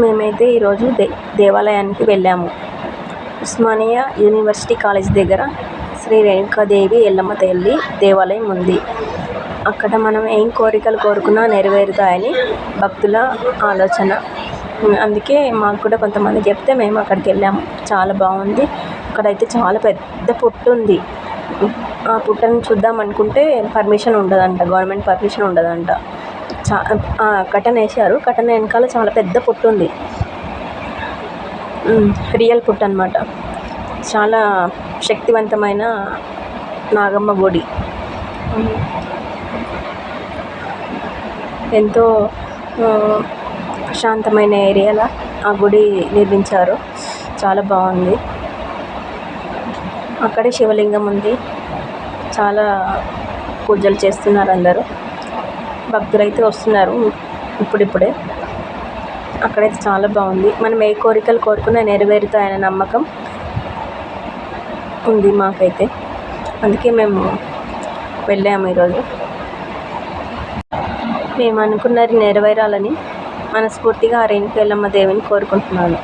మేమైతే ఈరోజు దే దేవాలయానికి వెళ్ళాము. ఉస్మానియా యూనివర్సిటీ కాలేజ్ దగ్గర శ్రీ రేణుకాదేవి ఎల్లమ్మ తల్లి దేవాలయం ఉంది. అక్కడ మనం ఏం కోరికలు కోరుకున్నా నెరవేరుతాయని భక్తుల ఆలోచన. అందుకే మాకు కూడా కొంతమంది చెప్తే మేము అక్కడికి వెళ్ళాము. చాలా బాగుంది. అక్కడైతే చాలా పెద్ద పుట్టు ఉంది. ఆ పుట్టను చూద్దాం అనుకుంటే పర్మిషన్ ఉండదంట గవర్నమెంట్ పర్మిషన్ ఉండదంట. చా కర్టెన్ వేశారు. కటన్ వెనకాల చాలా పెద్ద పుట్టు ఉంది. రియల్ పుట్ అనమాట చాలా శక్తివంతమైన నాగమ్మ గుడి. ఎంతో ప్రశాంతమైన ఏరియాలో ఆ గుడి నిర్మించారు. చాలా బాగుంది. అక్కడే శివలింగం ఉంది. చాలా పూజలు చేస్తున్నారు అందరూ. భక్తులు అయితే వస్తున్నారు. ఇప్పుడిప్పుడే. అక్కడైతే చాలా బాగుంది. మనం ఏ కోరికలు కోరుకున్నా నెరవేరుతాయనే నమ్మకం ఉంది మాకైతే. అందుకే మేము వెళ్ళాము ఈరోజు. మేము అనుకున్నది నెరవేరాలని మనస్ఫూర్తిగా ఆ రేణుకెళ్ళమ్మ దేవిని కోరుకుంటున్నాను.